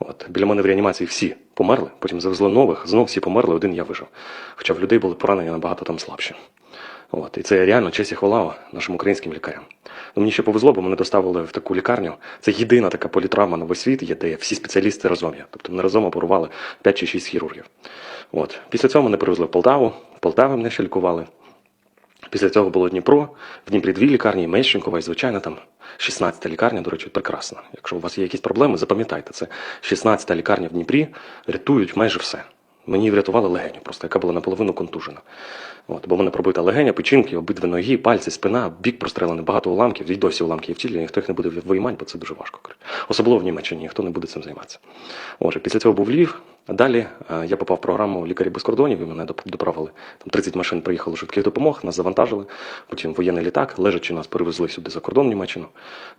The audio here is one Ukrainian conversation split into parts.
От, біля мене в реанімації всі померли, потім завезли нових, знов всі померли, один я вижив. Хоча в людей були поранення набагато там слабші. От, і це реально честь і хвала нашим українським лікарям. Ну, мені ще повезло, бо мене доставили в таку лікарню. Це єдина така політравма на весь світ, є, де всі спеціалісти разом є. Тобто мене разом оперували 5 чи 6 хірургів. От. Після цього мене привезли в Полтаву, в Полтаві мене ще лікували. Після цього було Дніпро, в Дніпрі дві лікарні, Мещенкова і звичайно там 16-та лікарня, до речі, прекрасна. Якщо у вас є якісь проблеми, запам'ятайте це. 16-та лікарня в Дніпрі рятують майже все. Мені врятували легеню, просто яка була наполовину контужена. От, бо в мене пробита легеня, печінки, обидві ноги, пальці, спина, бік прострелений, багато уламків, і досі уламки є в тілі, ніхто їх не буде виймати, бо це дуже важко. Особливо в Німеччині, ніхто не буде цим займатися. Отже, після цього був Львів. Далі е, я попав в програму Лікарі без кордонів, і мене доправили. Там 30 машин приїхало швидких допомог, нас завантажили. Потім воєнний літак, лежачи нас перевезли сюди за кордон в Німеччину.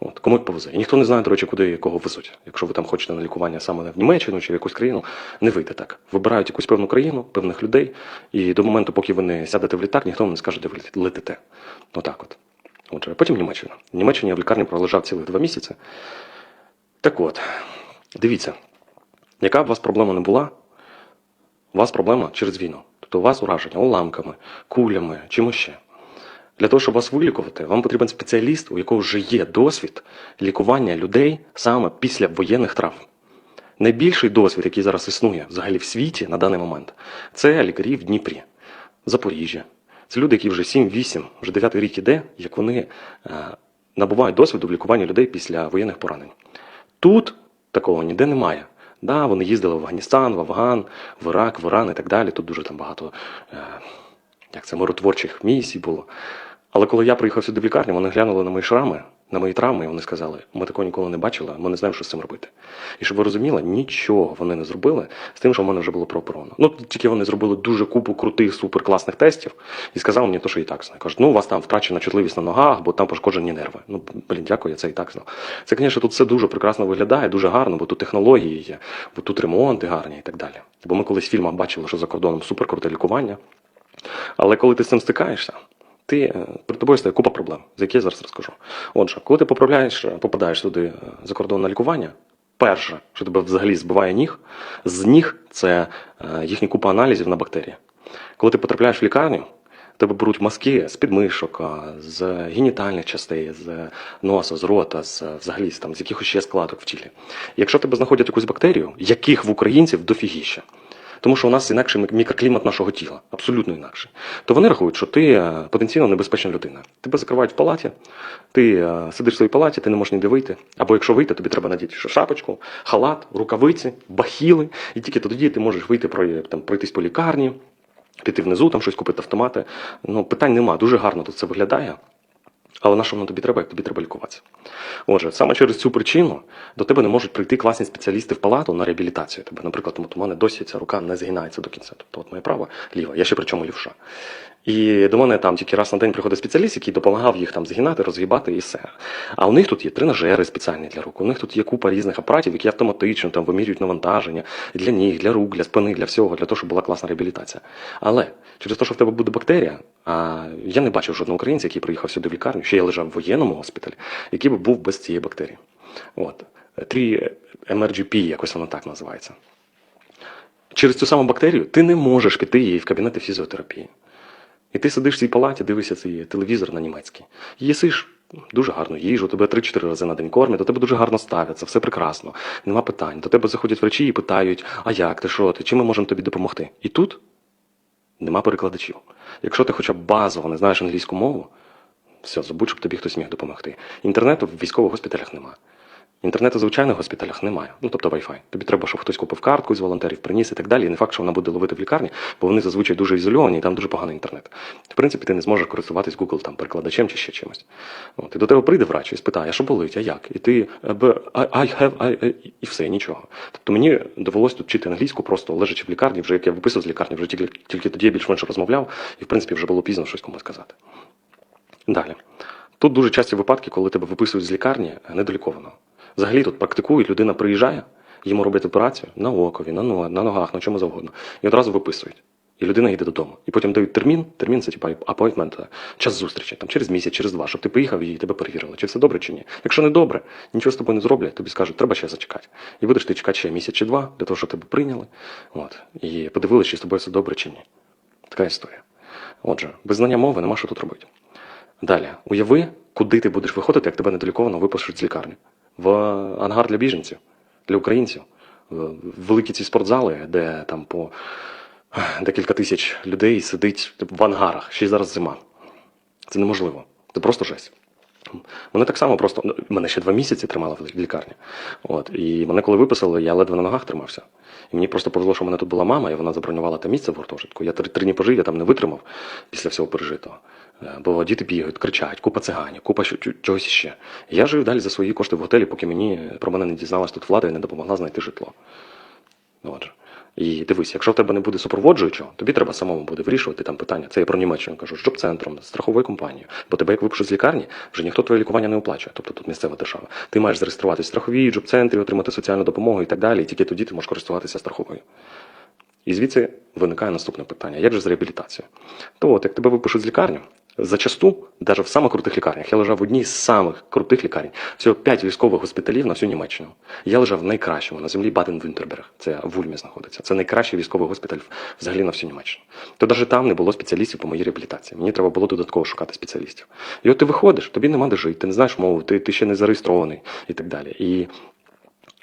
От, кому повезе. І ніхто не знає, до речі, куди кого везуть. Якщо ви там хочете на лікування саме в Німеччину чи в якусь країну, не вийде так. Вибирають якусь певну країну, певних людей, і до моменту, поки ви не сядете в літак, ніхто вам не скаже, де ви лет- летите. Отак от. Отже, потім Німеччина. В Німеччині я в лікарні пролежав цілих два місяці. Так от, дивіться, яка б у вас проблема не була, у вас проблема через війну. Тобто у вас ураження уламками, кулями, чимось ще. Для того, щоб вас вилікувати, вам потрібен спеціаліст, у якого вже є досвід лікування людей саме після воєнних травм. Найбільший досвід, який зараз існує взагалі в світі на даний момент, це лікарі в Дніпрі, Запоріжжя. Це люди, які вже 7-8, вже 9 рік іде, як вони е, набувають досвіду в лікуванні людей після воєнних поранень. Тут такого ніде немає. Да, вони їздили в Афганістан, в Афган, в Ірак, в Іран і так далі. Тут дуже там багато е, як це, миротворчих місій було. Але коли я приїхав сюди в лікарню, вони глянули на мої шрами, на мої травми, і вони сказали, ми такого ніколи не бачили, ми не знаємо, що з цим робити. І щоб ви розуміли, нічого вони не зробили з тим, що в мене вже було прооперовано. Ну, тільки вони зробили дуже купу крутих, суперкласних тестів і сказали мені, то, що і так знаю. Кажуть, ну у вас там втрачена чутливість на ногах, бо там пошкоджені нерви. Ну, блін, дякую, я це і так знав. Це, звісно, тут все дуже прекрасно виглядає, дуже гарно, бо тут технології є, бо тут ремонти гарні і так далі. Бо ми колись в фільмах бачили, що за кордоном суперкруте лікування. Але коли ти з цим стикаєшся, ти е, перед тобою стає купа проблем, за які я зараз розкажу. Отже, коли ти поправляєш, е, попадаєш туди е, за кордон на лікування, перше, що тебе взагалі збиває ніг, з ніг це їхня купа аналізів на бактерії. Коли ти потрапляєш в лікарню, тебе беруть мазки з підмишок, з генітальних частей, з носа, з рота, з взагалі там, з якихось ще складок в тілі. Якщо тебе знаходять якусь бактерію, яких в українців дофігіще, тому що у нас інакший мікроклімат нашого тіла, абсолютно інакший. То вони рахують, що ти е, потенційно небезпечна людина. Тебе закривають в палаті, ти е, сидиш в своїй палаті, ти не можеш ніде вийти. Або якщо вийти, тобі треба надіти шапочку, халат, рукавиці, бахіли, і тільки тоді ти можеш вийти прой- там, пройтись по лікарні, піти внизу, там щось купити автомати. Ну, питань нема, дуже гарно тут це виглядає. Але на що воно тобі треба, як тобі треба лікуватися? Отже, саме через цю причину до тебе не можуть прийти класні спеціалісти в палату на реабілітацію. Тебе, наприклад, от у мене досі ця рука не згинається до кінця. Тобто, от моя права, ліва, я ще причому лівша. І до мене там тільки раз на день приходить спеціаліст, який допомагав їх там згинати, розгибати і все. А у них тут є тренажери спеціальні для рук. У них тут є купа різних апаратів, які автоматично там вимірюють навантаження для ніг, для рук, для спини, для всього, для того, щоб була класна реабілітація. Але через те, що в тебе буде бактерія, а я не бачив жодного українця, який приїхав сюди в лікарню, ще я лежав в воєнному госпіталі, який би був без цієї бактерії. От. 3 MRGP, якось воно так називається. Через цю саму бактерію ти не можеш піти її в кабінети фізіотерапії. І ти сидиш в цій палаті, дивишся цей телевізор на німецький. Їсиш дуже гарну їжу, тебе 3-4 рази на день кормять, до тебе дуже гарно ставляться, все прекрасно, нема питань. До тебе заходять врачі і питають, а як ти, що ти, чим ми можемо тобі допомогти? І тут нема перекладачів. Якщо ти хоча б базово не знаєш англійську мову, все, забудь, щоб тобі хтось міг допомогти. Інтернету в військових госпіталях нема. Інтернету в звичайних госпіталях немає. Ну тобто Wi-Fi. Тобі треба, щоб хтось купив картку з волонтерів, приніс і так далі. І не факт, що вона буде ловити в лікарні, бо вони зазвичай дуже ізольовані і там дуже поганий інтернет. В принципі, ти не зможеш користуватись Google там перекладачем чи ще чимось. От, і до тебе прийде врач і спитає, а що болить, а як? І ти е, I, have, I, і все, нічого. Тобто мені довелось тут вчити англійську, просто лежачи в лікарні, вже як я виписав з лікарні, вже тільки, тільки тоді я більш-менш розмовляв, і в принципі вже було пізно щось комусь сказати. Далі. Тут дуже часті випадки, коли тебе виписують з лікарні недоліковано. Взагалі тут практикують, людина приїжджає, йому роблять операцію на окові, на, но- на ногах, на чому завгодно. І одразу виписують. І людина йде додому. І потім дають термін. Термін це типа appointment, час зустрічі, там через місяць, через два, щоб ти приїхав і тебе перевірили, чи все добре, чи ні. Якщо не добре, нічого з тобою не зроблять, тобі скажуть, треба ще зачекати. І будеш ти чекати ще місяць чи два, для того, щоб тебе прийняли. От, і подивилися, чи з тобою все добре, чи ні. Така історія. Отже, без знання мови нема що тут робити. Далі, уяви, куди ти будеш виходити, як тебе недоліковано випишуть з лікарні. В ангар для біженців, для українців, в великі ці спортзали, де там по декілька тисяч людей сидить в ангарах, ще й зараз зима. Це неможливо. Це просто жесть. Мене так само просто. ну, Мене ще два місяці тримали в лікарні. От. І мене коли виписали, я ледве на ногах тримався. І мені просто повезло, що в мене тут була мама, і вона забронювала там місце в гуртожитку. Я три, три дні пожив, я там не витримав після всього пережитого. Е, Бо діти бігають, кричать, купа циганів, купа чогось іще. І я жив далі за свої кошти в готелі, поки мені про мене не дізналась тут влада і не допомогла знайти житло. Отже. І дивись, якщо в тебе не буде супроводжуючого, тобі треба самому буде вирішувати там питання. Це я про Німеччину кажу, з центром, страховою компанією. Бо тебе, як випишуть з лікарні, вже ніхто твоє лікування не оплачує. Тобто тут місцева держава. Ти маєш зареєструватися в страховій джоб-центрі, отримати соціальну допомогу і так далі. І тільки тоді ти можеш користуватися страховою. І звідси виникає наступне питання: як же з реабілітацією? То от, як тебе випишуть з лікарні, зачасту, навіть в самих крутих лікарнях, я лежав в одній з самих крутих лікарень, всього 5 військових госпіталів на всю Німеччину. Я лежав в найкращому на землі Баден-Вюнтерберг. Це в Ульмі знаходиться. Це найкращий військовий госпіталь взагалі на всю Німеччину. То навіть там не було спеціалістів по моїй реабілітації. Мені треба було додатково шукати спеціалістів. І от ти виходиш, тобі нема де жити, ти не знаєш мову, ти, ти ще не зареєстрований і так далі. І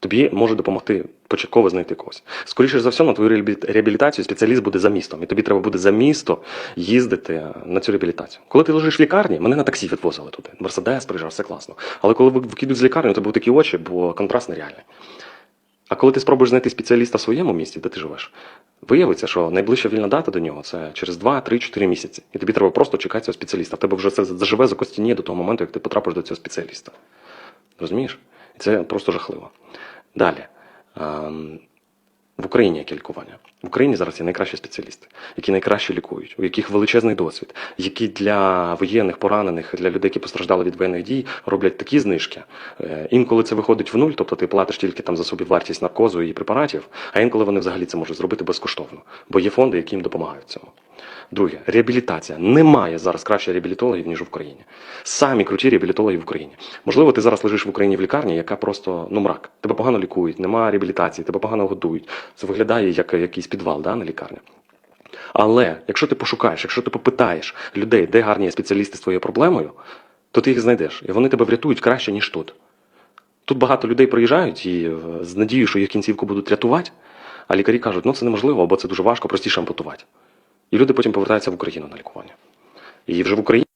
тобі може допомогти початково знайти когось. Скоріше за все, на твою реабілітацію спеціаліст буде за містом, і тобі треба буде за місто їздити на цю реабілітацію. Коли ти лежиш в лікарні, мене на таксі відвозили туди. Мерседес приїжджав, все класно. Але коли ви- викидуть з лікарні, то будуть такі очі, бо контраст нереальний. А коли ти спробуєш знайти спеціаліста в своєму місті, де ти живеш, виявиться, що найближча вільна дата до нього це через 2, 3, 4 місяці. І тобі треба просто чекати цього спеціаліста. В тебе вже це заживе закостініє до того моменту, як ти потрапиш до цього спеціаліста. Розумієш? І це просто жахливо. Далі. Ем, В Україні як лікування? В Україні зараз є найкращі спеціалісти, які найкраще лікують, у яких величезний досвід, які для воєнних поранених, для людей, які постраждали від воєнних дій, роблять такі знижки. Е, Інколи це виходить в нуль, тобто ти платиш тільки там за собі вартість наркозу і препаратів, а інколи вони взагалі це можуть зробити безкоштовно, бо є фонди, які їм допомагають цьому. Друге, реабілітація. Немає зараз краще реабілітологів, ніж в Україні. Самі круті реабілітологи в Україні. Можливо, ти зараз лежиш в Україні в лікарні, яка просто ну мрак. Тебе погано лікують, немає реабілітації, тебе погано годують. Це виглядає як якийсь підвал да, на лікарні. Але якщо ти пошукаєш, якщо ти попитаєш людей, де гарні спеціалісти з твоєю проблемою, то ти їх знайдеш, і вони тебе врятують краще, ніж тут. Тут багато людей приїжджають і е, з надією, що їх кінцівку будуть рятувати, а лікарі кажуть, ну це неможливо, або це дуже важко, простіше ампутувати. І люди потім повертаються в Україну на лікування. І вже в Україні